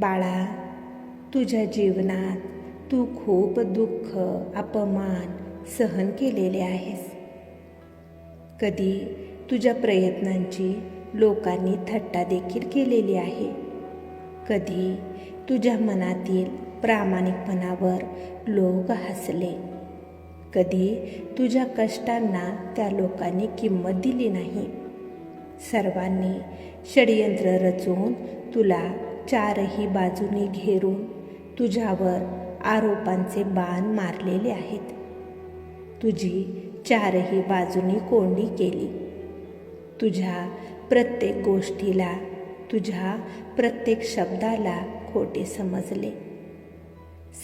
बाळा तुझ्या जीवनात तू खूप दुःख अपमान सहन केलेले आहेस. कधी तुझ्या प्रयत्नांची लोकांनी थट्टा देखील केलेली आहे. कधी तुझ्या मनातील प्रामाणिकपणावर लोक हसले. कधी तुझ्या कष्टांना त्या लोकांनी किंमत दिली नाही. सर्वांनी षडयंत्र रचून तुला चारही बाजूनी घेरून तुझ्यावर आरोपांचे बाण मारलेले आहेत. तुझी चारही बाजूनी कोंडी केली. तुझ्या प्रत्येक गोष्टीला तुझ्या प्रत्येक शब्दाला खोटे समजले.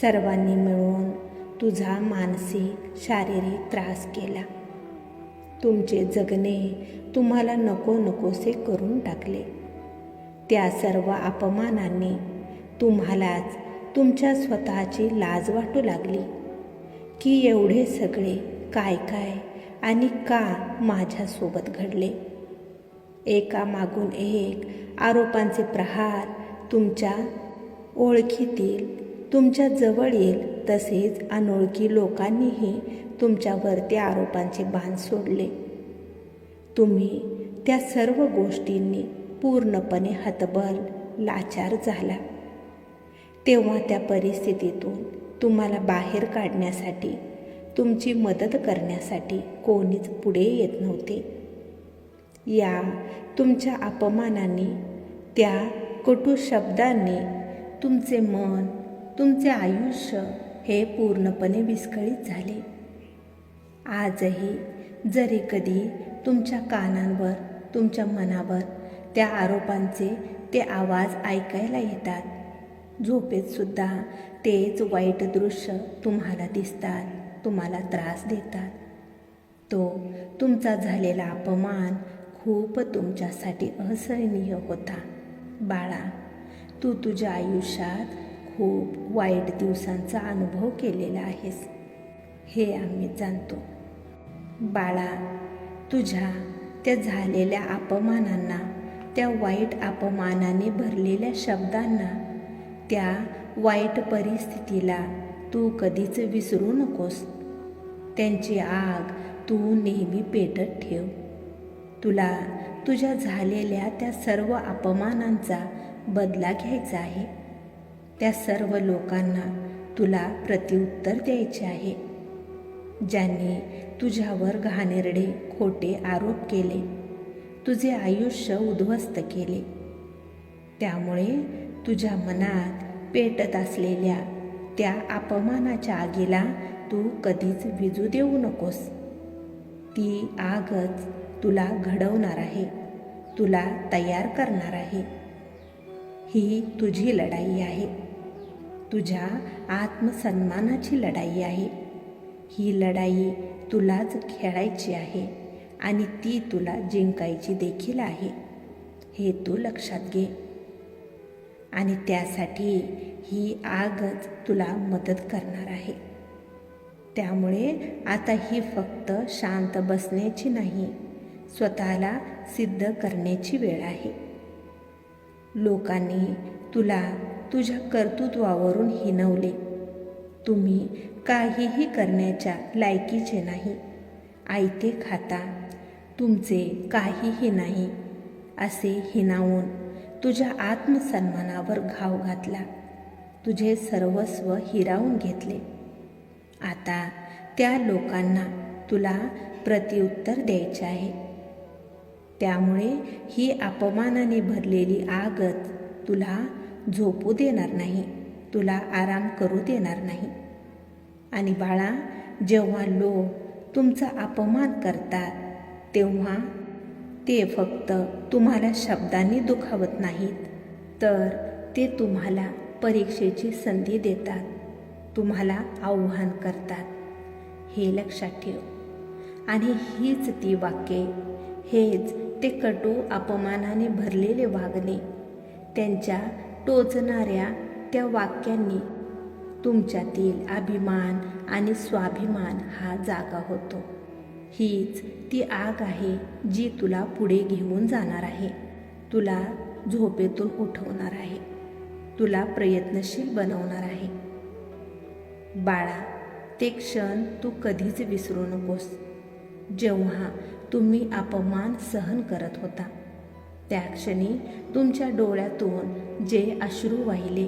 सर्वांनी मिळून तुझा मानसिक शारीरिक त्रास केला. तुमचे जगणे तुम्हाला नको नकोसे करून टाकले. त्या सर्व अपमानांनी तुम्हालाच तुमच्या स्वतःची लाज वाटू लागली. की एवढे सगळे काय काय आणि का माझ्यासोबत घडले? एका मागून एक आरोपांचे प्रहार तुमच्या ओळखीतील तुमच्या जवळ येईल तसेच अनोळखी लोकांनीही तुमच्यावर त्या आरोपांचे बाण सोडले. तुम्ही त्या सर्व गोष्टींनी पूर्णपणे हतबल लाचार झाला. तेव्हा त्या परिस्थितीतून तुम्हाला बाहेर काढण्यासाठी तुमची मदत करण्यासाठी कोणीच पुढे येत नव्हते. या तुमच्या अपमानांनी त्या कटू शब्दांनी तुमचे मन तुमचे आयुष्य हे पूर्णपणे विस्कळीत झाले. आजही जरी कधी तुमच्या कानांवर तुमच्या मनावर त्या आरोपांचे ते आवाज ऐकायला येतात. झोपेत सुद्धा तेच वाईट दृश्य तुम्हाला दिसतात तुम्हाला त्रास देतात. तो तुमचा झालेला अपमान खूप तुमच्यासाठी असहनीय होता. बाळा तू तुझ्या आयुष्यात खूप वाईट दिवसांचा अनुभव केलेला आहेस. हे आम्ही जाणतो. बाळा तुझ्या त्या झालेल्या अपमानांना त्या वाईट अपमानाने भरलेल्या शब्दांना त्या वाईट परिस्थितीला तू कधीच विसरू नकोस. त्यांची आग तू नेहमी पेटत ठेव. तुला तुझ्या झालेल्या त्या सर्व अपमानांचा बदला घ्यायचा आहे. त्या सर्व लोकांना तुला प्रत्युत्तर द्यायचे आहे. ज्यांनी तुझ्यावर घाणेरडे खोटे आरोप केले तुझे आयुष्य उद्ध्वस्त केले. त्यामुळे तुझ्या मनात पेटत असलेल्या त्या अपमानाच्या आगीला तू कधीच विजू देऊ नकोस. ती आगच तुला घडवणार आहे. तुला तयार करणार आहे. ही तुझी लढाई आहे. तुझ्या आत्मसन्मानाची लढाई आहे. ही लढाई तुलाच खेळायची आहे. आणि ती तुला जिंकायची देखील आहे हे तू लक्षात घे. आणि त्यासाठी ही आगच तुला मदत करणार आहे. त्यामुळे आता ही फक्त शांत बसण्याची नाही स्वतःला सिद्ध करण्याची वेळ आहे. लोकांनी तुला तुझ्या कर्तृत्वावरून हिनवले. तुम्ही काहीही करण्याच्या लायकीचे नाही. आयते खाता तुमचे काहीही नाही असे हिनावून तुझ्या आत्मसन्मानावर घाव घातला. तुझे सर्वस्व हिरावून घेतले. आता त्या लोकांना तुला प्रत्युत्तर द्यायचे आहे. त्यामुळे ही अपमानाने भरलेली आगत तुला झोपू देणार नाही तुला आराम करू देणार नाही. आणि बाळा जेव्हा लोक तुमचा अपमान करतात तेव्हा ते फक्त तुम्हाला शब्दांनी दुखावत नाहीत तर ते तुम्हाला परीक्षेची संधी देतात. तुम्हाला आव्हान करतात. हे लक्षात ठेव. आणि हीच ती वाक्ये हेच ते कटू अपमानाने भरलेले वागणे. त्यांच्या टोचणाऱ्या त्या वाक्यांनी तुमच्यातील अभिमान आणि स्वाभिमान हा जागा होतो. हीच ती आग आहे जी तुला पुढे घेऊन जाणार आहे. तुला झोपेतून उठवणार आहे. तुला प्रयत्नशील बनवणार आहे. बाळा ते क्षण तू कधीच विसरू नकोस. जेव्हा तुम्ही अपमान सहन करत होता त्या क्षणी तुमच्या डोळ्यातून जे अश्रू वाहिले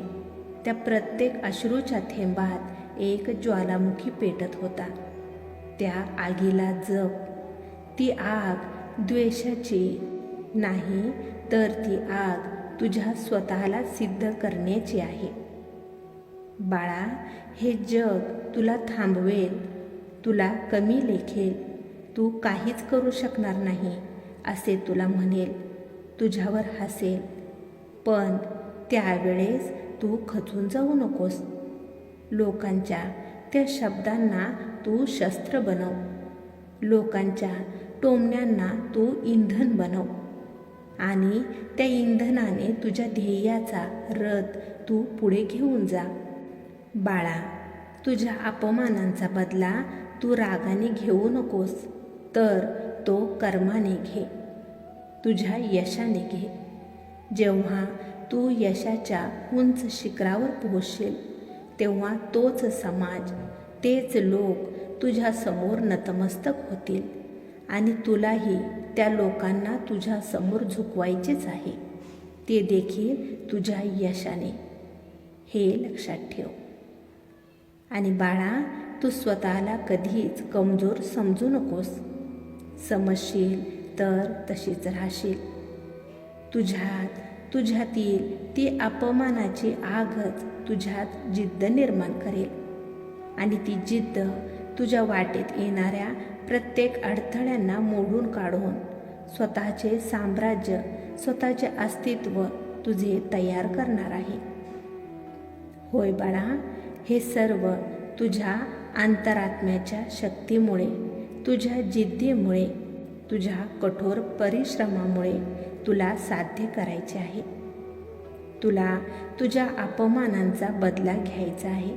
त्या प्रत्येक अश्रूच्या थेंबात एक ज्वालामुखी पेटत होता. त्या आगीला जप. ती आग द्वेषाची नाही तर ती आग तुझ्या स्वतःला सिद्ध करण्याची आहे. बाळा हे जग तुला थांबवेल तुला कमी लेखेल. तू काहीच करू शकणार नाही असे तुला म्हणेल. तुझ्यावर हसेल. पण त्यावेळेस तू खचून जाऊ नकोस. लोकांच्या त्या शब्दांना तू शस्त्र बनव. लोकांच्या टोमण्यांना तू इंधन बनव. आणि त्या इंधनाने तुझ्या ध्येयाचा रथ तू पुढे घेऊन जा. बाळा तुझ्या अपमानांचा बदला तू रागाने घेऊ नकोस तर तो कर्माने घे. तुझ्या यशाने घे. जेव्हा तू यशाच्या उंच शिखरावर पोहोचशील तेव्हा तोच समाज तेच लोक तुझ्यासमोर नतमस्तक होतील आणि तुलाही त्या लोकांना तुझ्यासमोर झुकवायचेच आहे. ते देखील तुझ्या यशाने. हे लक्षात ठेव. आणि बाळा तू स्वतःला कधीच कमजोर समजू नकोस. समजशील तर तशीच राहशील. तुझ्यात तुझ्यातील ती अपमानाची आगच तुझ्यात जिद्द निर्माण करेल. आणि ती जिद्द तुझ्या वाटेत येणाऱ्या प्रत्येक अडथळ्यांना मोडून काढून स्वतःचे साम्राज्य स्वतःचे अस्तित्व तुझे तयार करणार आहे. होय बाळा हे सर्व तुझ्या अंतरात्म्याच्या शक्तीमुळे तुझ्या जिद्दीमुळे तुझ्या कठोर परिश्रमामुळे तुला साध्य करायचे आहे. तुला तुझ्या अपमानांचा बदला घ्यायचा आहे.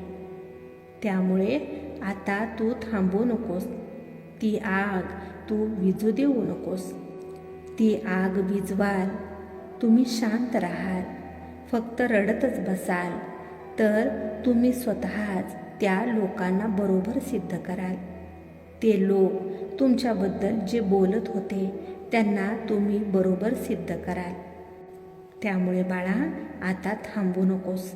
त्यामुळे आता तू थांबू नकोस. ती आग तू विजू देऊ नकोस. ती आग विजवाल तुम्ही शांत राहाल. फक्त रडतच बसाल तर तुम्ही स्वतःच त्या लोकांना बरोबर सिद्ध कराल. ते लोक तुमच्याबद्दल जे बोलत होते त्यांना तुम्ही बरोबर सिद्ध कराल. त्यामुळे बाळा आता थांबू नकोस.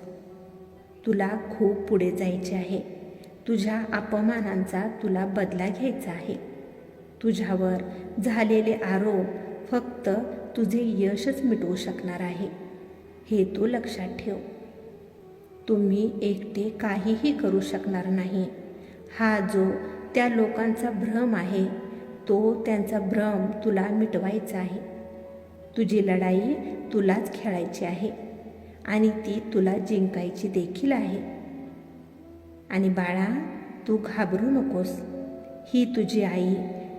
तुला खूप पुढे जायचे आहे. तुझ्या अपमानांचा तुला बदला घ्यायचा आहे. तुझ्यावर झालेले आरोप फक्त तुझे यशच मिटवू शकणार आहे. हे तू लक्षात ठेव. तुम्ही एकटे काहीही करू शकणार नाही. हा जो त्या लोकांचा भ्रम आहे तो त्यांचा भ्रम तुला मिटवायचा आहे. तुझी लढाई तुलाच खेळायची आहे आणि ती तुला जिंकायची देखील आहे. आणि बाळा तू घाबरू नकोस. ही तुझी आई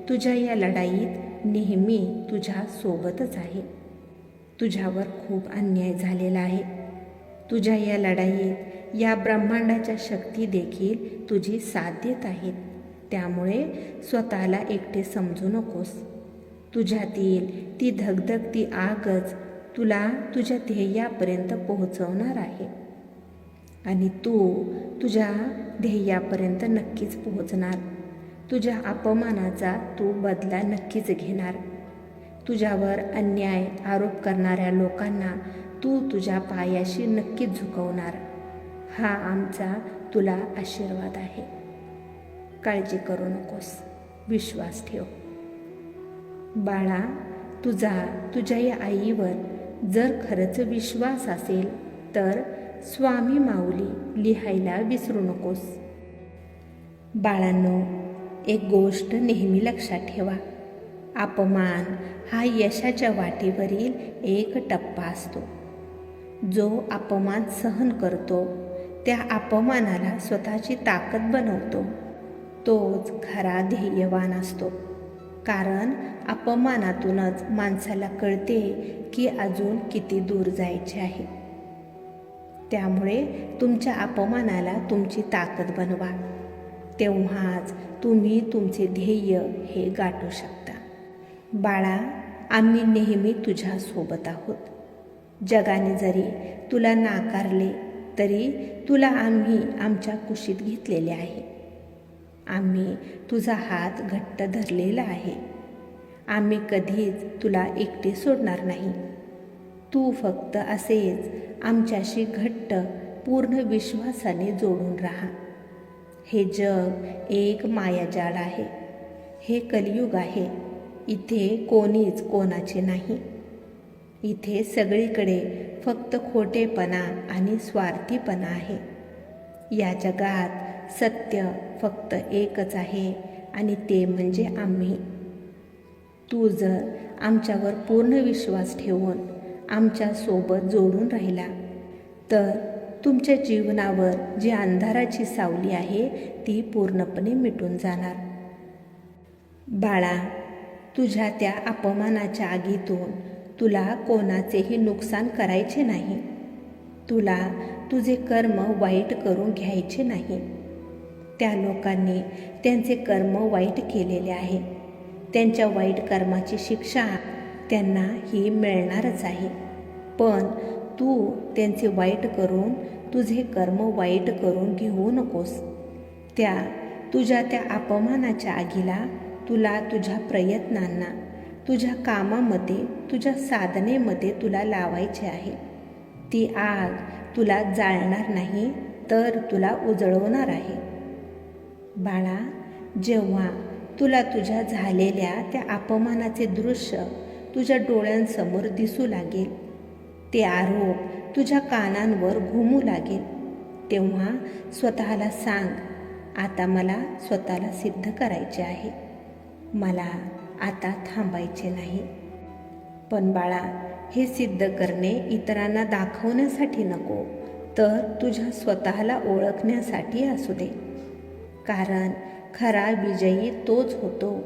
तुझ्या या लढाईत नेहमी तुझ्या सोबतच आहे. तुझ्यावर खूप अन्याय झालेला आहे. तुझ्या या लढाईत या ब्रह्मांडाच्या शक्ती देखील तुझी साथ देत आहेत. त्यामुळे स्वतःला एकटे समजू नकोस. तुझ्यातील ती धगधगती आगच तुला तुझ्या ध्येयापर्यंत पोहोचवणार आहे. आणि तू तुझ्या ध्येयापर्यंत नक्कीच पोहोचणार. तुझ्या अपमानाचा तू बदला नक्कीच घेणार. तुझ्यावर अन्याय आरोप करणाऱ्या लोकांना तू तुझ्या पायाशी नक्कीच झुकवणार. हा आमचा तुला आशीर्वाद आहे. काळजी करू नकोस. विश्वास ठेव. बाळा तुझा तुझ्या या आईवर जर खरंच विश्वास असेल तर स्वामी माऊली लिहायला विसरू नकोस. बाळांनो एक गोष्ट नेहमी लक्षात ठेवा. अपमान हा यशाच्या वाटेवरील एक टप्पा असतो. जो अपमान सहन करतो त्या अपमानाला स्वतःची ताकद बनवतो. तोच खरा ध्येयवान असतो. कारण अपमानातूनच माणसाला कळते की अजून किती दूर जायचे आहे. त्यामुळे तुमच्या अपमानाला तुमची ताकद बनवा. तेव्हाच तुम्ही तुमचे ध्येय हे गाठू शकता. बाळा आम्ही नेहमी तुझ्यासोबत आहोत. जगाने जरी तुला नाकारले तरी तुला आम्ही आमच्या कुशीत घेतलेले आहे. आम्ही तुझा हात घट्ट धरलेला आहे. आम्ही कधीच तुला एकटे सोडणार नाही. तू फक्त असेच आमच्याशी घट्ट पूर्ण विश्वासाने जोडून राहा. हे जग एक मायाजाळ आहे. हे कलियुग आहे. इथे कोणीच कोणाचे नाही. इथे सगळीकडे फक्त खोटेपणा आणि स्वार्थीपणा आहे. या जगात सत्य फक्त एकच आहे आणि ते म्हणजे आम्ही. तू जर आमच्यावर पूर्ण विश्वास ठेवून आमच्यासोबत जोडून राहिला. तर तुमच्या जीवनावर जी अंधाराची सावली आहे ती पूर्णपणे मिटून जाणार. बाळा तुझ्या त्या अपमानाच्या आगीतून तुला कोणाचेही नुकसान करायचे नाही. तुला तुझे कर्म वाईट करून घ्यायचे नाही. त्या लोकांनी त्यांचे कर्म वाईट केलेले आहे. त्यांच्या वाईट कर्माची शिक्षा त्यांना ही मिळणारच आहे. पण तू त्यांचे वाईट करून तुझे कर्म वाईट करून घेऊ नकोस. त्या तुझ्या त्या अपमानाच्या आगीला तुला तुझ्या प्रयत्नांना तुझ्या कामामध्ये तुझ्या साधनेमध्ये तुला लावायचे आहे. ती आग तुला जाळणार नाही तर तुला उजळवणार आहे. बाळा जेव्हा तुला तुझ्या झालेल्या त्या अपमानाचे दृश्य तुझ्या डोळ्यांसमोर दिसू लागेल ते आरोप तुझ्या कानांवर घुमू लागेल. तेव्हा स्वतःला सांग आता मला स्वतःला सिद्ध करायचे आहे. मला आता थांबायचे नाही. पण बाळा हे सिद्ध करणे इतरांना दाखवण्यासाठी नको तर तुझ्या स्वतःला ओळखण्यासाठी असू दे. कारण खरा विजयी तोच होतो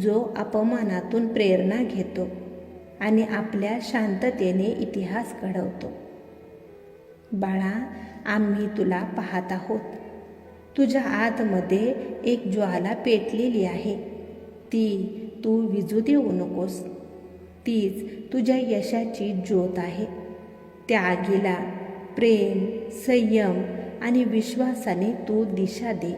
जो अपमानातून प्रेरणा घेतो. आणि आपल्या शांततेने इतिहास घडवतो. बाळा आम्ही तुला पाहत आहोत. तुझ्या आतमध्ये एक ज्वाला पेटलेली आहे. ती तू विजू देऊ नकोस. तीच तुझ्या यशाची ज्योत आहे. त्या आगीला प्रेम संयम आणि विश्वासाने तू दिशा दे.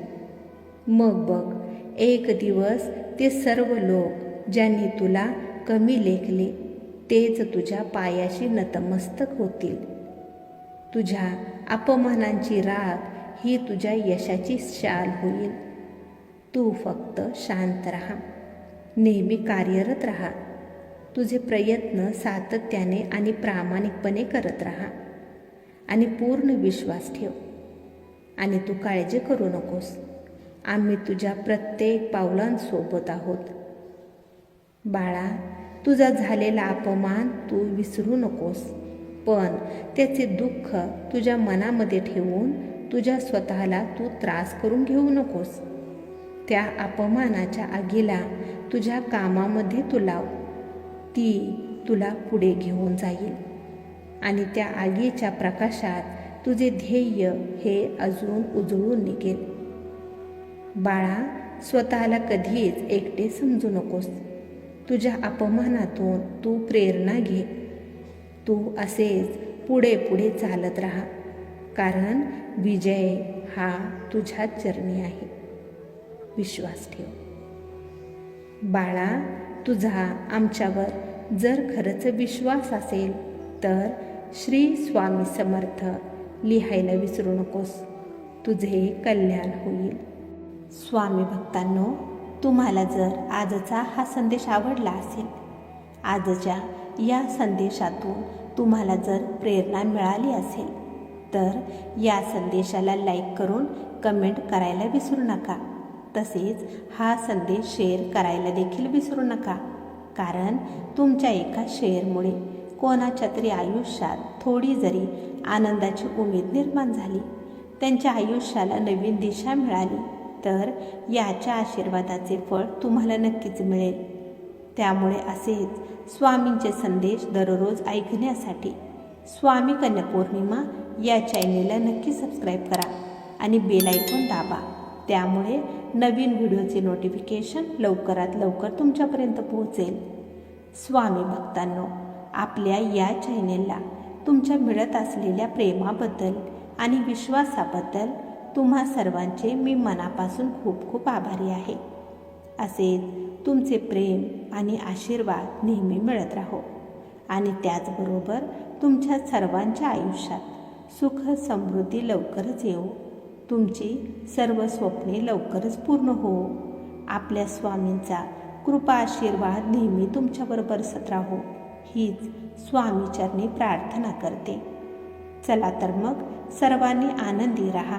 मग बघ एक दिवस ते सर्व लोक ज्यांनी तुला कमी लेखले तेच तुझ्या पायाशी नतमस्तक होतील. तुझ्या अपमानांची राग ही तुझ्या यशाची शाल होईल. तू फक्त शांत राहा. नेहमी कार्यरत राहा. तुझे प्रयत्न सातत्याने आणि प्रामाणिकपणे करत राहा. आणि पूर्ण विश्वास ठेव. आणि तू काळजी करू नकोस. आम्ही तुझ्या प्रत्येक पावलांसोबत आहोत. बाळा तुझा झालेला अपमान तू विसरू नकोस. पण त्याचे दुःख तुझ्या मनामध्ये ठेवून तुझ्या स्वतःला तू त्रास करून घेऊ नकोस. त्या अपमानाच्या आगीला तुझ्या कामामध्ये तू लाव. ती तुला पुढे घेऊन जाईल. आणि त्या आगीच्या प्रकाशात तुझे ध्येय हे अजून उजळून निघेल. बाळा स्वतःला कधीच एकटे समजू नकोस. तुझ्या अपमानातून तू प्रेरणा घे. तू असेच पुढे पुढे चालत राहा. कारण विजय हा तुझ्याच चरणी आहे. विश्वास ठेव. बाळा तुझा आमच्यावर जर खरंच विश्वास असेल तर श्री स्वामी समर्थ लिहायला विसरू नकोस. तुझे कल्याण होईल. स्वामी भक्तांनो तुम्हाला जर आजचा हा संदेश आवडला असेल आजच्या या संदेशातून तुम्हाला जर प्रेरणा मिळाली असेल तर या संदेशाला लाईक करून कमेंट करायला विसरू नका. तसेच हा संदेश शेअर करायला देखील विसरू नका. कारण तुमच्या एका शेअरमुळे कोणाच्या तरी आयुष्यात थोडी जरी आनंदाची उमेद निर्माण झाली त्यांच्या आयुष्याला नवीन दिशा मिळाली तर याच्या आशीर्वादाचे फळ तुम्हाला नक्कीच मिळेल. त्यामुळे असेच स्वामींचे संदेश दररोज ऐकण्यासाठी स्वामी कन्या पौर्णिमा या चॅनेलला नक्की सबस्क्राईब करा आणि बेल दाबा. त्यामुळे नवीन व्हिडिओचे नोटिफिकेशन लवकरात लवकर तुमच्यापर्यंत पोहोचेल. स्वामी भक्तांनो आपल्या या चॅनेलला तुमच्या मिळत असलेल्या प्रेमाबद्दल आणि विश्वासाबद्दल तुम्हा सर्वांचे मी मनापासून खूप खूप आभारी आहे. असेच तुमचे प्रेम आणि आशीर्वाद नेहमी मिळत राहो. आणि त्याचबरोबर तुमच्या सर्वांच्या आयुष्यात सुख समृद्धी लवकरच येऊ तुमची सर्व स्वप्ने लवकरच पूर्ण हो. आपल्या स्वामींचा कृपा आशीर्वाद नेहमी तुमच्यावर बरसत राहो. हीच स्वामीचरणी प्रार्थना करते. चला तर मग सर्वांनी आनंदी राहा.